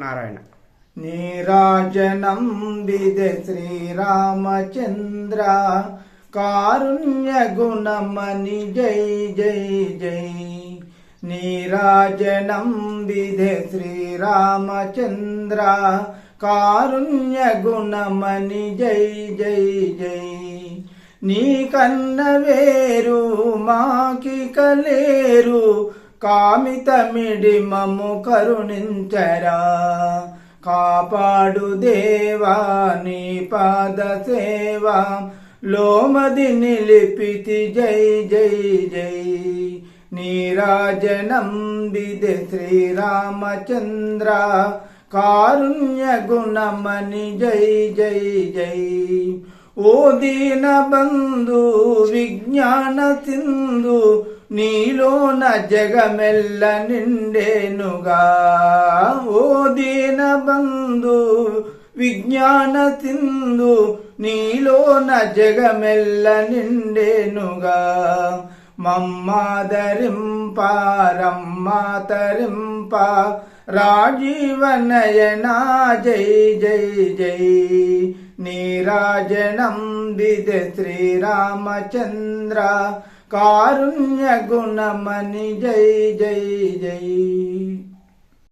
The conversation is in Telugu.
నారాయణ. నీరాజనం విదే శ్రీరామచంద్ర. కారుణ్య గుణమణి జై జై జై. నీరాజనం విదే శ్రీరామచంద్ర. కారుణ్య గుణమణి జై జై జై. నీ కన్న వేరు మాకి కలేరు. కామితమిడి మము కరుణించరా. కాపాడు దేవా నీ పాద సేవా. లోమది నిలిపితి జై జై జై. నీరాజనం విదే శ్రీరామచంద్ర. కారుణ్య గుణమని జై జై జై. ఓ దీన బంధు విజ్ఞాన సింధు. నీలోన జగమెల్ల నిండేనుగా ఓ దీన బంధు విజ్ఞాన సింధు నీలోన జగమెల్ల నిండేనుగా మమ్మాదరింపారమ్మాతరింప రాజీవనయనా జై జై జై నీరాజనం విద శ్రీరామచంద్ర కారుణ్య గుణమని జై జై జై.